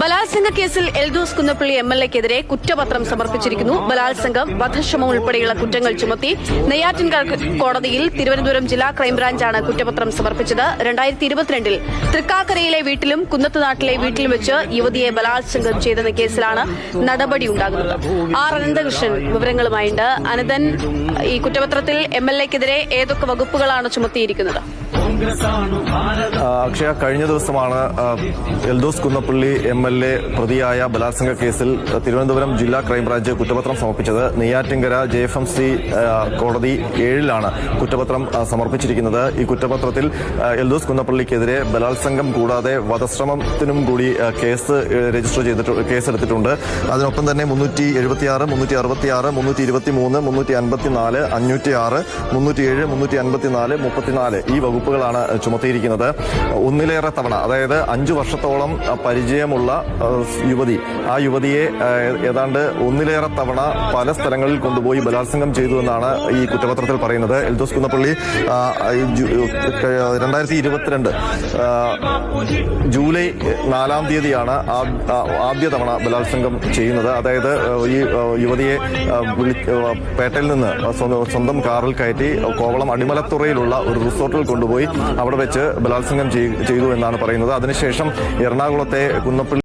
ബലാത്സംഗ കേസിൽ Eldhose Kunnappilly M L എക്കെതിരെ കുറ്റപത്രം സമർപ്പിച്ചിരിക്കുന്നു. ബലാത്സംഗം വധശ്രമം ഉൾപ്പെടെയുള്ള കുറ്റങ്ങൾ ചുമത്തി നെയ്യാറ്റിൻകര കോടതിയിൽ തിരുവനന്തപുരം ജില്ലാ ക്രൈംബ്രാഞ്ചാണ് കുറ്റപത്രം സമർപ്പിച്ചത്. രണ്ടായിരത്തി തൃക്കാക്കരയിലെ വീട്ടിലും കുന്നത്തുനാട്ടിലെ വീട്ടിലും വെച്ച് യുവതിയെ ബലാത്സംഗം ചെയ്തെന്ന കേസിലാണ് നടപടി ഉണ്ടാകുന്നത്. ആർ. അനന്തകൃഷ്ണൻ വിവരങ്ങളുമായുണ്ട്. അനന്തൻ ഈ കുറ്റപത്രത്തിൽ എം എൽ എക്കെതിരെ ഏതൊക്കെ വകുപ്പുകളാണ് ചുമത്തിയിരിക്കുന്നത്? അക്ഷയ കഴിഞ്ഞ ദിവസമാണ് Eldhose Kunnappilly M L A പ്രതിയായ ബലാത്സംഗ കേസിൽ തിരുവനന്തപുരം ജില്ലാ ക്രൈംബ്രാഞ്ച് കുറ്റപത്രം സമർപ്പിച്ചത്. Neyyattinkara J F M C കോടതി ഏഴിലാണ് കുറ്റപത്രം സമർപ്പിച്ചിരിക്കുന്നത്. ഈ കുറ്റപത്രത്തിൽ എൽദോസ് കുന്നപ്പള്ളിക്കെതിരെ ബലാത്സംഗം കൂടാതെ വധശ്രമത്തിനും കൂടി കേസ് രജിസ്റ്റർ ചെയ്തിട്ട് കേസെടുത്തിട്ടുണ്ട്. അതിനൊപ്പം തന്നെ മുന്നൂറ്റി എഴുപത്തിയാറ് മുന്നൂറ്റി അറുപത്തിയാറ് മുന്നൂറ്റി ഇരുപത്തി മൂന്ന് മുന്നൂറ്റി അൻപത്തിനാല് അഞ്ഞൂറ്റി ആറ് മുന്നൂറ്റി ഏഴ് മുന്നൂറ്റി അൻപത്തിനാല് മുപ്പത്തിനാല് ഈ വകുപ്പുകളാണ് ചുമത്തിയിരിക്കുന്നത്. ഒന്നിലേറെ തവണ അതായത് അഞ്ചു വർഷത്തോളം പരിചയമുള്ള യുവതി ആ യുവതിയെ ഏതാണ്ട് ഒന്നിലേറെ തവണ പല സ്ഥലങ്ങളിൽ കൊണ്ടുപോയി ബലാത്സംഗം ചെയ്തു എന്നാണ് ഈ കുറ്റപത്രത്തിൽ പറയുന്നത്. എൽദോസ് കുന്നപ്പള്ളി രണ്ടായിരത്തി ഇരുപത്തിരണ്ട് ജൂലൈ നാലാം തീയതിയാണ് ആദ്യ തവണ ബലാത്സംഗം ചെയ്യുന്നത്. അതായത് ഈ യുവതിയെ പേട്ടയിൽ നിന്ന് സ്വന്തം കാറിൽ കയറ്റി കോവളം അടിമലത്തുറയിലുള്ള ഒരു റിസോർട്ടിൽ കൊണ്ടുപോയി അവിടെ വെച്ച് ബലാത്സംഗം ചെയ്- ചെയ്തു എന്നാണ് പറയുന്നത്. അതിനുശേഷം എറണാകുളത്തെ കുന്നപ്പള്ളി